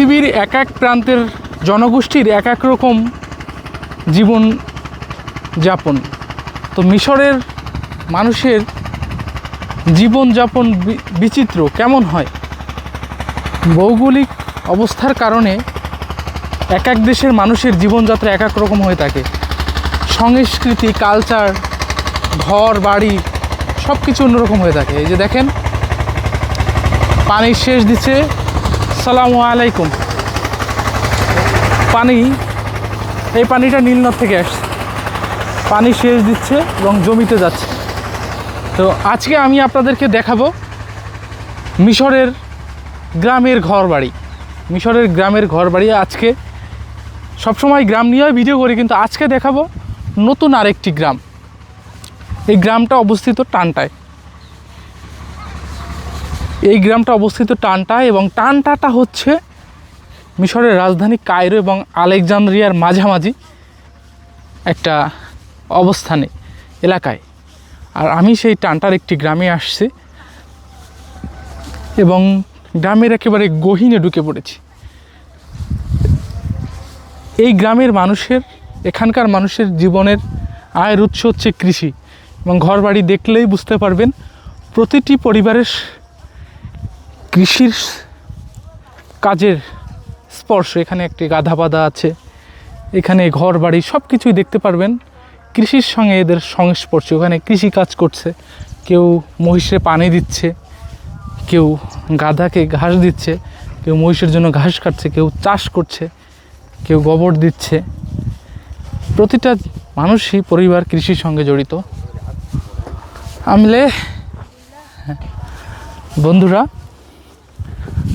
পৃথিবীর এক এক প্রান্তের জনগোষ্ঠীর এক এক রকম জীবন যাপন। তো মিশরের মানুষের জীবনযাপন বিচিত্র, কেমন হয়? ভৌগোলিক অবস্থার কারণে এক এক দেশের মানুষের জীবনযাত্রা এক এক রকম হয়ে থাকে। সংস্কৃতি কালচার ঘর, বাড়ি সব কিছু অন্যরকম হয়ে থাকে। এই যে দেখেন, পানির শেষ দিচ্ছে সালামু আলাইকুম। পানি, এই পানিটা নীলনদ থেকে আসছে। পানি শেষ দিচ্ছে এবং জমিতে যাচ্ছে। তো আজকে আমি আপনাদেরকে দেখাবো মিশরের গ্রামের ঘর বাড়ি মিশরের গ্রামের ঘর বাড়ি আজকে সবসময় গ্রাম নিয়েও ভিডিও করি, কিন্তু আজকে দেখাবো নতুন আরেকটি গ্রাম। এই গ্রামটা অবস্থিত টানটায়। এই গ্রামটা অবস্থিত টানটায় এবং টানটাটা হচ্ছে মিশরের রাজধানী কায়রো এবং আলেকজান্দ্রিয়ার মাঝামাঝি একটা অবস্থানে এলাকায়। আর আমি সেই টানটার একটি গ্রামে আসছি এবং গ্রামের একেবারে গহীনে ঢুকে পড়েছি। এই গ্রামের মানুষের, এখানকার মানুষের জীবনের আয়ের উৎস হচ্ছে কৃষি এবং ঘরবাড়ি দেখলেই বুঝতে পারবেন প্রতিটি পরিবারের কৃষির কাজের স্পর্শ, এখানে একটি গাধা পাদা আছে, এখানে ঘর বাড়ি সব কিছুই দেখতে পারবেন। কৃষির সঙ্গে এদের সংস্পর্শ, ওখানে কৃষি কাজ করছে। কেউ মহিষে পানি দিচ্ছে, কেউ গাধাকে ঘাস দিচ্ছে, কেউ মহিষের জন্য ঘাস কাটছে, কেউ চাষ করছে, কেউ গোবর দিচ্ছে। প্রতিটা মানুষই পরিবার কৃষির সঙ্গে জড়িত। আমলে, বন্ধুরা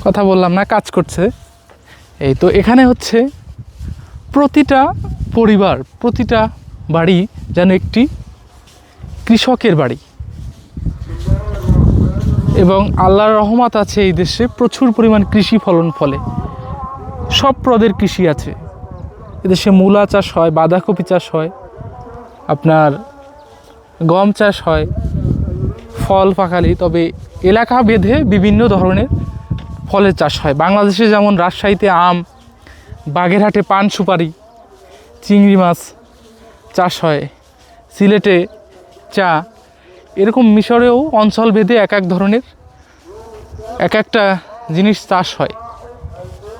কথা বললাম না, কাজ করছে। এই তো এখানে হচ্ছে প্রতিটা পরিবার, প্রতিটা বাড়ি যেন একটি কৃষকের বাড়ি। এবং আল্লাহর রহমত আছে এই দেশে, প্রচুর পরিমাণ কৃষি ফলন ফলে। সব প্রদের কৃষি আছে। এদেশে মূলা চাষ হয়, বাঁধাকপি চাষ হয়, আপনার গম চাষ হয়, ফল পাকালি, তবে এলাকা বেঁধে বিভিন্ন ধরনের ফলের চাষ হয়। বাংলাদেশে যেমন রাজশাহীতে আম, বাগেরহাটে পান সুপারি, চিংড়ি মাছ চাষ হয়। সিলেটে চা। এরকম মিশরেও অঞ্চল ভেদে এক এক ধরনের এক একটা জিনিস চাষ হয়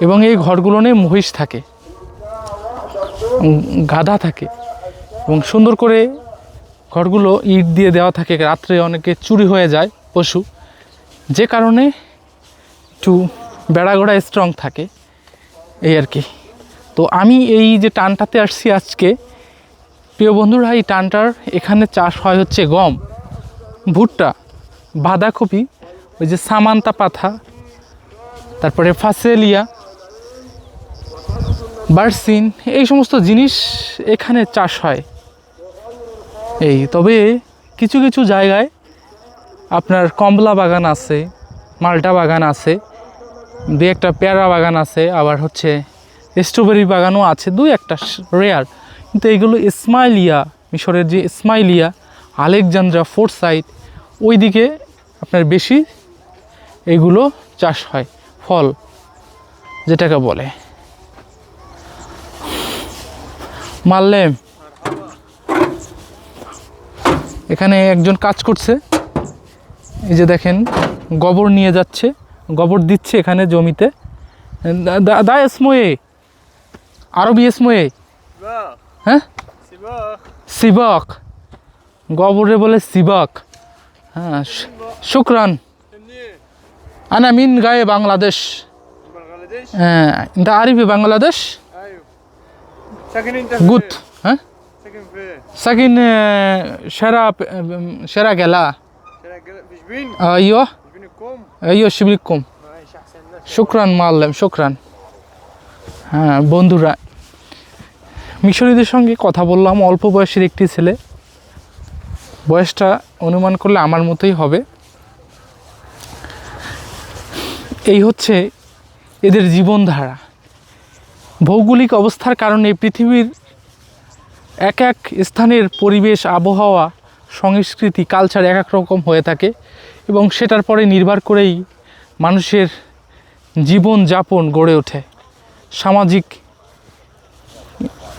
এবং এই ঘরগুলোনে মহিষ থাকে গাধা থাকে এবং সুন্দর করে ঘরগুলো ইট দিয়ে দেওয়া থাকে। রাত্রে অনেকে চুরি হয়ে যায়, পশু। যে কারণে একটু বেড়াগোড়া স্ট্রং থাকে, এই আর কি। তো আমি এই যে টানটাতে আসছি আজকে, প্রিয় বন্ধুরা, এই টানটার এখানে চাষ হয় হচ্ছে গম, ভুট্টা, বাঁধাকপি, ওই যে সামান্তা পাথা তারপরে ফাসেলিয়া, বার্সিন, এই সমস্ত জিনিস এখানে চাষ হয়। এই, তবে কিছু কিছু জায়গায় আপনার কমলা বাগান আছে, মালটা বাগান আছে দু একটা পেয়ারা বাগান আছে, আবার হচ্ছে স্ট্রবেরি বাগানও আছে, দুই একটা রেয়ার কিন্তু এইগুলো ইসমাইলিয়া মিশরের যে ইসমাইলিয়া আলেকজান্দ্রা ফোর্ট সাইড ওই দিকে আপনার বেশি এগুলো চাষ হয়, ফল, যেটাকে বলে। মারলেম। এখানে একজন কাজ করছে। এই যে দেখেন, গোবর নিয়ে যাচ্ছে। গোবর দিচ্ছে এখানে জমিতে দা- দা- দা এসময়ে আরবি এসময়ে سباق হ্যাঁ سباق সিবক গোবরে বলে সিবক হ্যাঁ শ- শুক্রান منين؟ আনা মিন গায়ে বাংলাদেশ بنغلاديش؟ হ্যাঁ انت عارف বাংলাদেশ ايوه ساكن انت গুড হ্যাঁ ساكن فين؟ সাকিন সেরা সেরা গেলা شارع جل- في شبين؟ ايوه شبين الكوم؟ ايوه শিবলিকুম ماشي احسن ناس শুক্রান মারলাম শুক্রান হ্যাঁ বন্ধুরা মিশরীদের সঙ্গে কথা বললাম অল্প বয়সের একটি ছেলে বয়সটা অনুমান করলে আমার মতোই হবে এই হচ্ছে এদের জীবনধারা ভৌগোলিক অবস্থার কারণে পৃথিবীর এক এক স্থানের পরিবেশ আবহাওয়া সংস্কৃতি কালচার এক এক রকম হয়ে থাকে এবং সেটার পরে নির্ভর করেই মানুষের জীবন যাপন গড়ে ওঠে, সামাজিক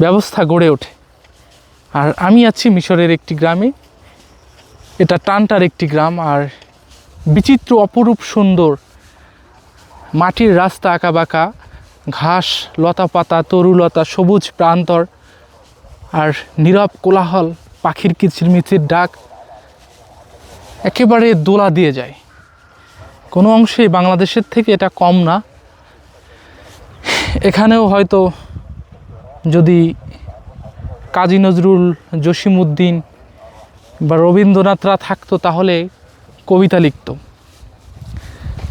ব্যবস্থা গড়ে ওঠে। আর আমি আছি মিশরের একটি গ্রামে, এটা টানটার একটি গ্রাম, আর বিচিত্র অপরূপ সুন্দর মাটির রাস্তা আঁকাবাঁকা, ঘাস, লতা পাতা তরুলতা সবুজ প্রান্তর, আর নীরব কোলাহল, পাখির কিচিরমিচির ডাক একেবারে দোলা দিয়ে যায়। কোনো অংশে বাংলাদেশের থেকে এটা কম না। এখানেও হয়তো যদি কাজী নজরুল, জসিমউদ্দিন বা রবীন্দ্রনাথরা থাকতো তাহলে কবিতা লিখতো।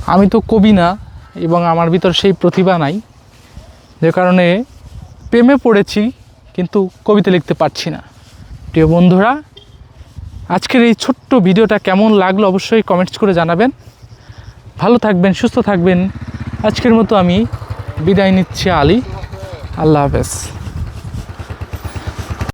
আমি তো কবি না এবং আমার ভিতর সেই প্রতিভা নাই। যে কারণে প্রেমে পড়েছি, কিন্তু কবিতা লিখতে পারছি না। প্রিয় বন্ধুরা আজকের এই ছোট্ট ভিডিওটা কেমন লাগল অবশ্যই কমেন্টস করে জানাবেন। ভালো থাকবেন, সুস্থ থাকবেন। আজকের মতো আমি বিদায় নিচ্ছি আলী। আল্লাহ হাফেজ।